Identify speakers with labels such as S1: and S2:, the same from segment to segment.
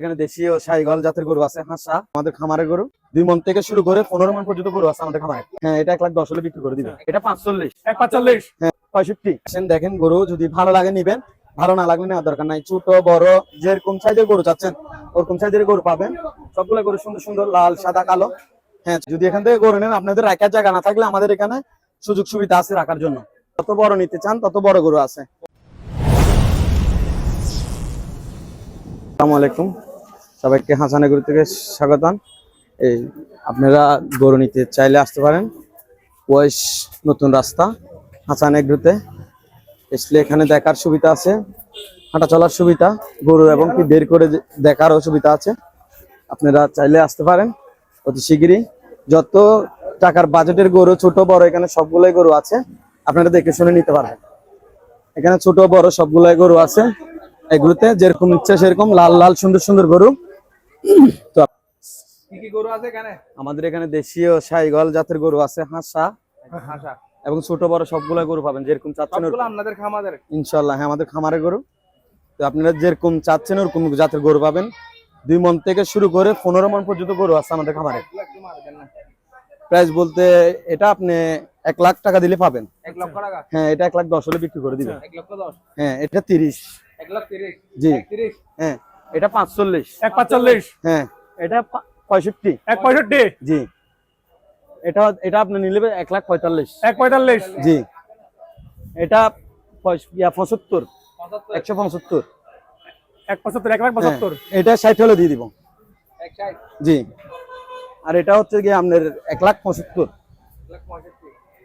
S1: এখান
S2: দেশীয় জাতের গরু আছে হাঁসা আমাদের খামারের গরু। দুই মন থেকে শুরু করে পনেরো মন পর্যন্ত গরু আছে আমাদের খামারে। হ্যাঁ এটা এক লাখ দশ হলে বিক্রি করে দিবে। এটা পাঁচচল্লিশ।
S3: এক পাঁচচল্লিশ।
S2: হ্যাঁ পঁয়ষট্টি। দেখেন গরু যদি ভালো লাগে নিবেন ভালো না লাগলে নেওয়ার দরকার নাই। ছোট বড় যেরকম সাইজের গরু চাচ্ছেন ওরকম সাইজের গরু পাবেন। সবগুলো গরু সুন্দর সুন্দর লাল সাদা কালো। হ্যাঁ যদি এখান থেকে গরু নেন আপনাদের রাখার জায়গা না থাকলে আমাদের এখানে সুযোগ সুবিধা আছে রাখার জন্য। যত বড় নিতে চান তত বড় গরু আছে। আসসালামু আলাইকুম। সবাইকে হাসানে গরু থেকে স্বাগতম। এই, আপনারা গরু নিতে চাইলে আসতে পারেন। ওয়েস নতুন রাস্তা, হাসান এগ্রুতে। আসলে এখানে দেখার সুবিধা আছে, হাঁটা চলার সুবিধা গরু এবং কি বের করে দেখারও সুবিধা আছে। আপনারা চাইলে আসতে পারেন অতি শীঘ্রই যত টাকার বাজেটের গরু, ছোট, বড়, এখানে সবগুলোই গরু আছে। আপনারা দেখে শুনে নিতে পারবেন। এখানে ছোট, বড় সবগুলোই গরু আছে। এগুলোতে যেরকম ইচ্ছা সেরকম লাল লাল সুন্দর সুন্দর গরু। তো
S3: কি কি গরু আছে এখানে?
S2: আমাদের এখানে দেশীয় শাহিগল জাতের গরু আছে হাঁসা। এবং ছোট বড় সবগুলো গরু পাবেন যেরকম চাচ্ছেন ইনশাল্লাহ হ্যাঁ আমাদের খামারে গরু। তো আপনারা যেরকম চাচ্ছেন ওরকম জাতের গরু পাবেন। দুই মন থেকে শুরু করে পনেরো মন পর্যন্ত গরু আছে আমাদের খামারে। প্রাইস বলতে এটা আপনি এক লাখ টাকা দিলে পাবেন। হ্যাঁ এটা এক লাখ দশ হলে বিক্রি করে দিবেন। হ্যাঁ এটা তিরিশ। জি। হ্যাঁ। এটা পাঁচচল্লিশ।
S3: এক পাঁচচল্লিশ।
S2: হ্যাঁ। এটা পঁয়ষট্টি।
S3: এক পঁয়ষট্টি।
S2: জি। এটা এটা আপনি নিলে এক লাখ পঁয়তাল্লিশ।
S3: এক পঁয়তাল্লিশ।
S2: জি। এটা পঁচাত্তর। একশো পঁচাত্তর।
S3: এক পঁচাত্তর এক লাখ
S2: হ্যাঁ,
S3: পঁচাত্তর।
S2: এটা ষাট হলে দিয়ে দিব। জি। আর এটা হচ্ছে গিয়ে আপনার এক লাখ পঁচাত্তর।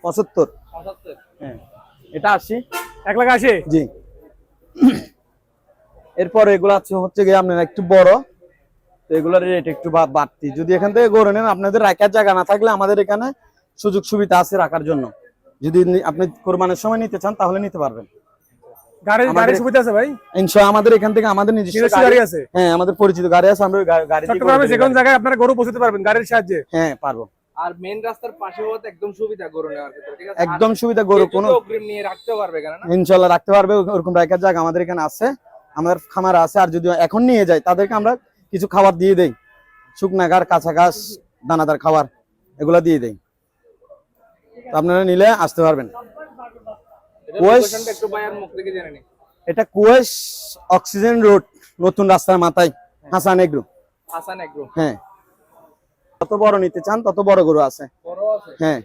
S2: পঁচাত্তর। হ্যাঁ। এটা আশি।
S3: এক লাখ আশি।
S2: জি। এরপর এগুলো আছে হচ্ছে গিয়ে আপনার একটু বড়। তো এগুলোর রেট একটু বাড়তি। যদি এখান থেকে গড়ে নেন আপনাদের রাখার জায়গা না থাকলে আমাদের এখানে সুযোগ সুবিধা আছে রাখার জন্য। যদি আপনি কোরবানের সময় নিতে চান তাহলে নিতে পারবেন।
S3: গাড়ির সুবিধা আছে ভাই?
S2: আমাদের এখান থেকে আমাদের নিজস্ব গাড়ি
S3: আছে?
S2: হ্যাঁ আমাদের পরিচিত গাড়ি আছে আমরা ওই গাড়ি
S3: চট্টগ্রামে যে কোনো জায়গায় আপনারা গরু পৌঁছতে পারবেন গাড়ির সাহায্যে।
S2: হ্যাঁ পারব।
S4: আর মেন রাস্তার পাশে হওয়াতে একদম সুবিধা গরু নেওয়ার ক্ষেত্রে ঠিক আছে?
S2: একদম সুবিধা গরু কোনো
S4: অগ্রিম নিয়ে রাখতে পারবে কেন না?
S2: ইনশাল্লাহ রাখতে পারবে। ওরকম রাখার জায়গা আমাদের এখানে আছে। আমাদের খামার আছে আর যদি এখন নিয়ে যায় তাদেরকে আমরা কিছু খাবার দিয়ে দেই। শুকনা ঘাস কাঁচা ঘাস দানাদার খাবার এগুলা দিয়ে দেই। তো আপনারা নিলে আসতে পারবেন।
S4: এটা
S2: কুয়েস অক্সিজেন রোড নতুন রাস্তার মাথায় হাসান এগ্রু।
S4: হাসান এগ্রো।
S2: হ্যাঁ। যত বড় নিতে চান তত বড় গরু আছে। হ্যাঁ।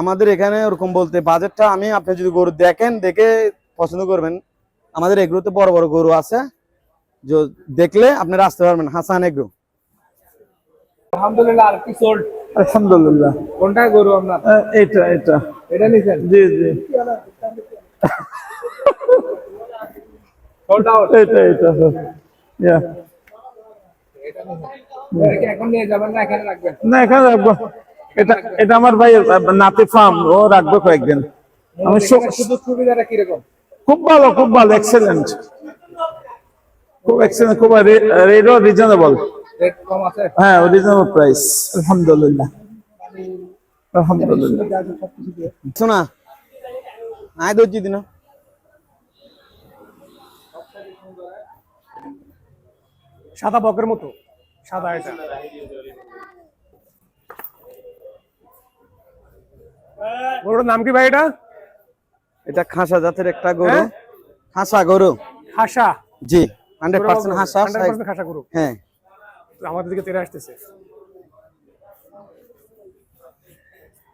S2: আমাদের এখানে ওরকম বলতে বাজেটটা আমি আপনি যদি গরু দেখেন দেখে পছন্দ করবেন। আমাদের এগুলোতে বড় বড় গরু আছে। যে দেখলে আপনারা আসতে পারবেন। হাসান এগ্রো।
S4: আলহামদুলিল্লাহ আর কি সোল্ড
S3: আলহামদুলিল্লাহ।
S4: কোনটা গরু আপনার?
S3: এটা এটা।
S4: এটা নিছেন?
S3: জি জি।
S4: সোল্ড আউট
S3: এটা এটা ইয়া
S4: এটা নিছেন। এটা কি এখন নিয়ে যাবেন না এখানে রাখবেন?
S3: না এখানে রাখব। এটা এটা আমার ভাই নাতি ফার্ম ও রাখব কয়েকদিন। আমি
S4: সুযোগ সুবিধাটা কীরকম?
S3: খুব ভালো খুব ভালো এক্সেলেন্ট খুব এক্সেলেন্ট খুব রেটও রিজনেবল
S4: রেট কম আছে?
S3: হ্যাঁ রিজনেবল প্রাইস আলহামদুলিল্লাহ। আলহামদুলিল্লাহ।
S2: শোনা আয় দর্জি দিন।
S3: সাদা বকের মতো সাদা এটা। গরুর নাম কি ভাই এটা?
S2: এটা খাসা জাতের একটা গরু।
S3: হ্যাঁ?
S2: খাসা গরু।
S3: হাসা
S2: জি হান্ড্রেড পার্সেন্ট হাসা
S3: হান্ড্রেড পার্সেন্ট খাসা গরু।
S2: হ্যাঁ।
S3: আমাদের দিকে তেরে আসতেছে।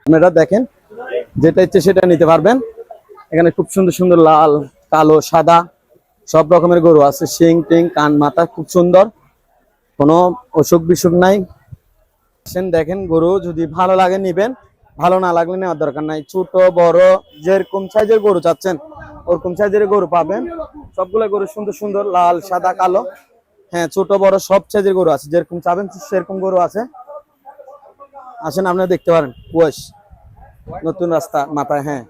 S2: আপনারা দেখেন যেটা ইচ্ছে সেটা নিতে পারবেন। এখানে খুব সুন্দর সুন্দর লাল কালো সাদা সব রকমের গরু আছে। শিং টিং কান মাথা খুব সুন্দর। কোনো অসুখ বিসুখ নাই দেখেন গরু যদি ভালো লাগে নিবেন। ভালো না লাগলে নেওয়ার দরকার নাই। ছোট, বড়, যেরকম সাইজের গরু চাচ্ছেন, ওরকম সাইজের গরু পাবেন। সবগুলো গরু সুন্দর সুন্দর, লাল, সাদা, কালো। হ্যাঁ ছোট, বড় সব সাইজের গরু আছে। যেরকম চাবেন, সেরকম গরু আছে। আসেন আপনারা দেখতে পারেন। কুয়াশ। নতুন রাস্তা মাথায় হ্যাঁ।